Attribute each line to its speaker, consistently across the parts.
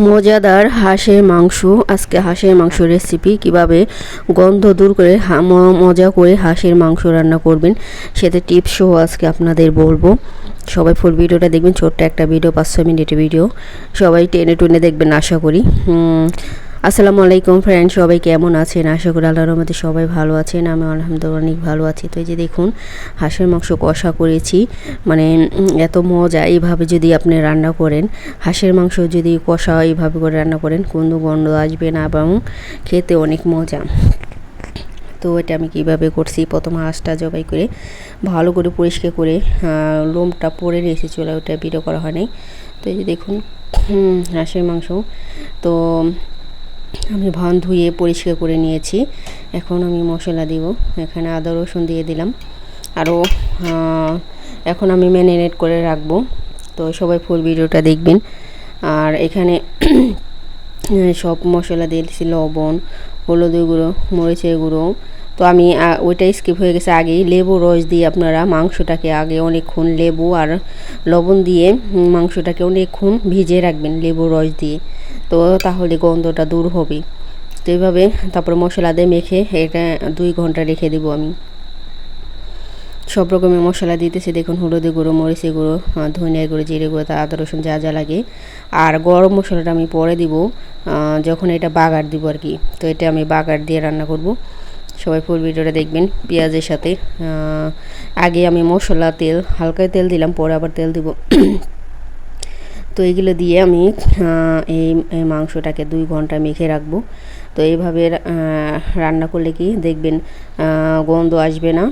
Speaker 1: মজাদার হাঁসের মাংস। আজকে হাঁসের মাংস রেসিপি কীভাবে গন্ধ দূর করে মজা করে হাঁসের মাংস রান্না করবেন সেটা টিপস সহ আজকে আপনাদের বলব। সবাই ফুল ভিডিওটা দেখবেন, ছোট্ট একটা ভিডিও পাঁচ, ছয় মিনিটের ভিডিও সবাই টেনে টুনে দেখবেন, আশা করি। আসসালামু আলাইকুম ফ্রেন্ড সবাই কেমন আছেন? আশা করি আল্লাহর রহমতে সবাই ভালো আছেন, আমি আলহামদুলিল্লাহ অনেক ভালো আছি। তো এই যে দেখুন, হাঁসের মাংস কষা করেছি মানে এত মজা, এইভাবে যদি আপনি রান্না করেন, হাঁসের মাংস যদি কষা এইভাবে করে রান্না করেন কোনো গন্ধ আসবে না এবং খেতে অনেক মজা। তো এটা আমি কীভাবে করছি, প্রথম হাঁসটা জবাই করে ভালো করে পরিষ্কার করে লোমটা পরে রেখে চলে ওটা বিরো করা হয় নাই। তো এই যে দেখুন হাঁসের মাংস। তো আমি ভান ধুয়ে পরিষ্কার করে নিয়েছি। এখন আমি মশলা দিব। এখানে আদা, রসুন দিয়ে দিলাম। আরও এখন আমি ম্যারিনেট করে রাখব। তো সবাই ফুল ভিডিওটা দেখবেন। আর এখানে সব মশলা দিয়েছি লবণ হলুদের গুঁড়ো, মরিচের গুঁড়ো। তো আমি ওইটা স্কিপ হয়ে গেছে আগেই। লেবু, রস দিয়ে আপনারা মাংসটাকে আগে অনেকক্ষণ লেবু আর লবণ দিয়ে মাংসটাকে অনেকক্ষণ ভিজিয়ে রাখবেন লেবু, রস দিয়ে। তো তাহলে গন্ধটা দূর হবে। তো এইভাবে তারপরে মশলা দিয়ে মেখে এটা দুই ঘণ্টা রেখে দেবো আমি। সব রকমের মশলা দিতেছি, দেখুন হলুদের গুঁড়ো, মরিচের গুঁড়ো ধনিয়া গুঁড়ো, জিরে গুঁড়ো তা আদা, রসুন, যা যা লাগে। আর গরম মশলাটা আমি পরে দিব যখন এটা বাগার দিব আর কি। তো এটা আমি বাগার দিয়ে রান্না করব। সবাই ফুল ভিডিওটা দেখবেন পেঁয়াজের সাথে। আগে আমি মশলা তেল, হালকা তেল দিলাম, পরে আবার তেল দিব। তো এইগুলো দিয়ে আমি এই মাংসটাকে দুই ঘণ্টা মেখে রাখব। তো এইভাবে রান্না করলে কি দেখবেন গন্ধ আসবে না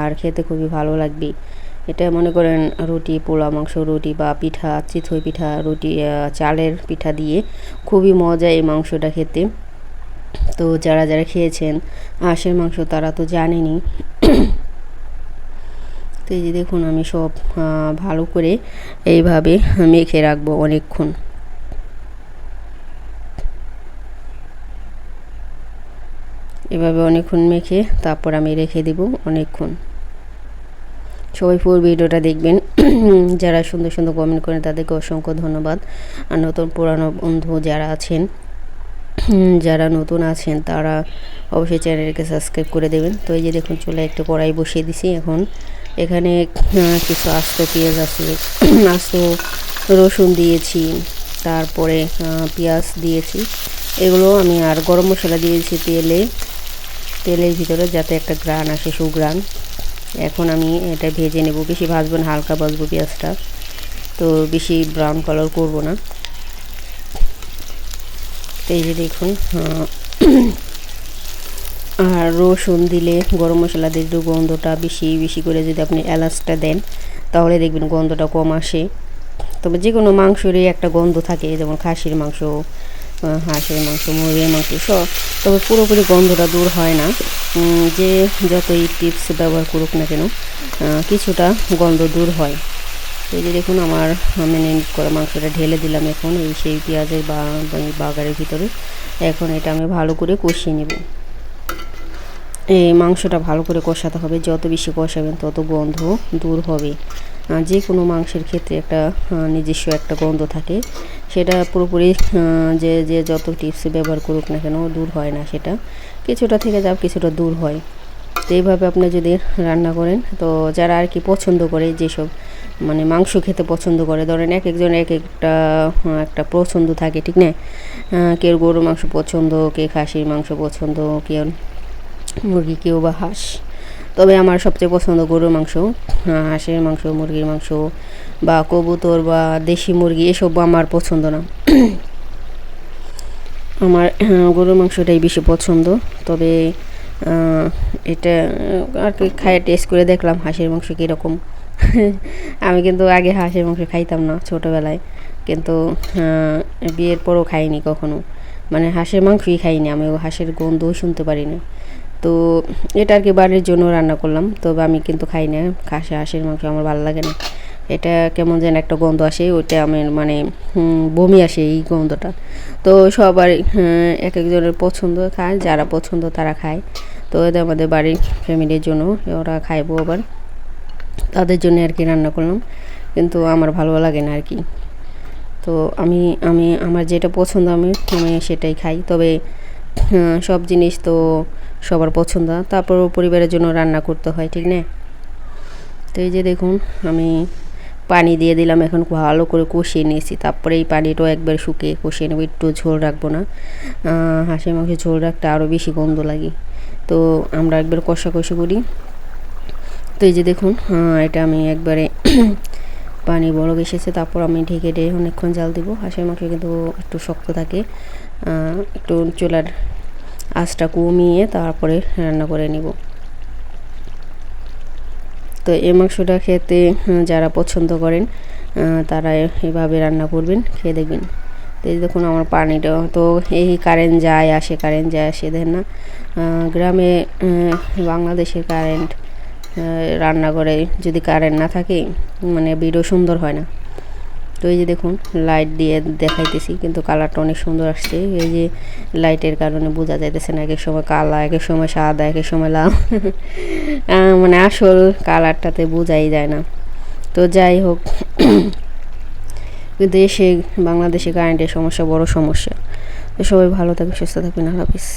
Speaker 1: আর খেতে খুবই ভালো লাগবে। এটা মনে করেন রুটি, পোলা মাংস রুটি বা পিঠা, চিতই পিঠা, রুটি চালের পিঠা দিয়ে খুবই মজা এই মাংসটা খেতে। তো যারা যারা খেয়েছেন হাঁসের মাংস তারা তো জানেনই। তো এই যে দেখুন আমি সব ভালো করে এইভাবে মেখে রাখব অনেকক্ষণ। এভাবে অনেকক্ষণ মেখে তারপর আমি রেখে দেব অনেকক্ষণ। সবাই পুরো ভিডিওটা দেখবেন। যারা সুন্দর সুন্দর কমেন্ট করেন তাদেরকে অসংখ্য ধন্যবাদ। আর নতুন পুরানো বন্ধু যারা আছেন, যারা নতুন আছেন, তারা অবশ্যই চ্যানেলকে সাবস্ক্রাইব করে দেবেন। তো এই যে দেখুন চলে একটা কড়াই বসিয়ে দিছি এখন। এখানে কিছু আস্ত পেঁয়াজ আছে। আস্ত রসুন দিয়েছি, তারপরে পেঁয়াজ দিয়েছি। এগুলো আমি আর গরম মশলা দিয়েছি তেলে। তেলের ভিতরে যাতে একটা গ্রান আসে, সুগ্রান। এখন আমি এটা ভেজে নেব। বেশি ভাজবো না, হালকা ভাজবো পেঁয়াজটা। তো বেশি ব্রাউন কালার করব না। তো এই যে দেখুন আর রসুন দিলে গরম মশলা একটু গন্ধটা বেশি বেশি করে যদি আপনি এলাচটা দেন, তাহলে দেখবেন গন্ধটা কম আসে। তবে যে কোনো মাংসেরই একটা গন্ধ থাকে, যেমন খাসির মাংস হাঁসের মাংস, মুরগির মাংস সব, তবে পুরোপুরি গন্ধটা দূর হয় না। যে যতই টিপস ব্যবহার করুক না কেন কিছুটা গন্ধ দূর হয়। এই যে দেখুন আমার ম্যারিনেট করা মাংসটা ঢেলে দিলাম এখন, এই সেই পেঁয়াজের বাগারের ভিতরে। এখন এটা আমি ভালো করে কষিয়ে নেব। এই মাংসটা ভালো করে কষাতে হবে। যত বেশি কষাবেন তত গন্ধ দূর হবে। যে কোনো মাংসের ক্ষেত্রে একটা নিজস্ব একটা গন্ধ থাকে। সেটা পুরোপুরি যে যে যত টিপস ব্যবহার করুক না কেন দূর হয় না সেটা। কিছুটা থেকে যাও, কিছুটা দূর হয়। তো এইভাবে আপনি যদি রান্না করেন, তো যারা আর কি পছন্দ করে, যেসব মানে মাংস খেতে পছন্দ করে, ধরেন এক একজন এক একটা একটা পছন্দ থাকে, ঠিক না? কেউ গরুর মাংস পছন্দ কে খাসির মাংস পছন্দ, কেউ মুরগি কেউ বা হাঁস। তবে আমার সবচেয়ে পছন্দ গরুর মাংস হাঁসের মাংস, মুরগির মাংস বা কবুতর বা দেশি মুরগি, এসব আমার পছন্দ না। আমার গরুর মাংসটাই বেশি পছন্দ। তবে এটা আর কি খায় টেস্ট করে দেখলাম হাঁসের মাংস কীরকম। আমি কিন্তু আগে হাঁসের মাংস খাইতাম না ছোটোবেলায়। কিন্তু বিয়ের পরও খাইনি কখনো। মানে হাঁসের মাংসই খাইনি আমি হাঁসের গন্ধও শুনতে পারি না তো এটা আর কি বাড়ির জন্য রান্না করলাম তবে আমি কিন্তু খাই না। খাসি হাঁসের মাংস আমার ভালো লাগে না। এটা কেমন যেন একটা গন্ধ আসে ওইটা আমার মানে বমি আসে এই গন্ধটা। তো সবার হ্যাঁ, এক একজনের পছন্দ খায় যারা পছন্দ তারা খায়। তো এটা আমাদের বাড়ির ফ্যামিলির জন্য ওরা খাইবো আবার। তাদের জন্য আর কি রান্না করলাম কিন্তু আমার ভালো লাগে না আর কি। তো আমি আমি আমার যেটা পছন্দ আমি আমি সেটাই খাই। তবে সব জিনিস তো সবার পছন্দ না। তারপরও পরিবারের জন্য রান্না করতে হয়, ঠিক না? তো এই যে দেখুন, আমি পানি দিয়ে দিলাম, এখন ভালো করে কষিয়ে নিয়েছি। তারপরে এই পানিটাও একবার শুকিয়ে কষিয়ে নেব, একটু ঝোল রাখব না। হাঁসের মাংসে ঝোল রাখতে আরও বেশি গন্ধ লাগে। তো আমরা একবার কষাকষি করি। তো এই যে দেখুন এটা আমি একবারে পানি বড় এসেছে, তারপর আমি ঢেকে ঢেকে অনেকক্ষণ জাল দিব। হাঁসের মাংস কিন্তু একটু শক্ত থাকে। একটু চুলার আঁচটা কমিয়ে তারপরে রান্না করে নিব। তো এই মাংসটা খেতে যারা পছন্দ করেন তারা এভাবে রান্না করবেন খেয়ে দেখবেন। তো দেখুন আমার পানিটা তো এই কারেন্ট যায় আসে কারেন্ট যায় আসে দেখেন না? গ্রামে উম, বাংলাদেশের কারেন্ট রান্না করে যদি কারেন্ট না থাকে মানে ভিডিও সুন্দর হয় না। তো এই যে দেখুন লাইট দিয়ে দেখাইতেছি, কিন্তু কালারটা অনেক সুন্দর আসছে। এই যে লাইটের কারণে বোঝা যাইতেছে না, এক সময় কালা, এক সময় সাদা, এক সময় লাল। মানে আসল কালারটাতে বোঝাই যায় না। তো যাই হোক দেশে বাংলাদেশে কারেন্টের সমস্যা বড় সমস্যা। তো সবাই ভালো থাকবে সুস্থ থাকবেন হাফিজ।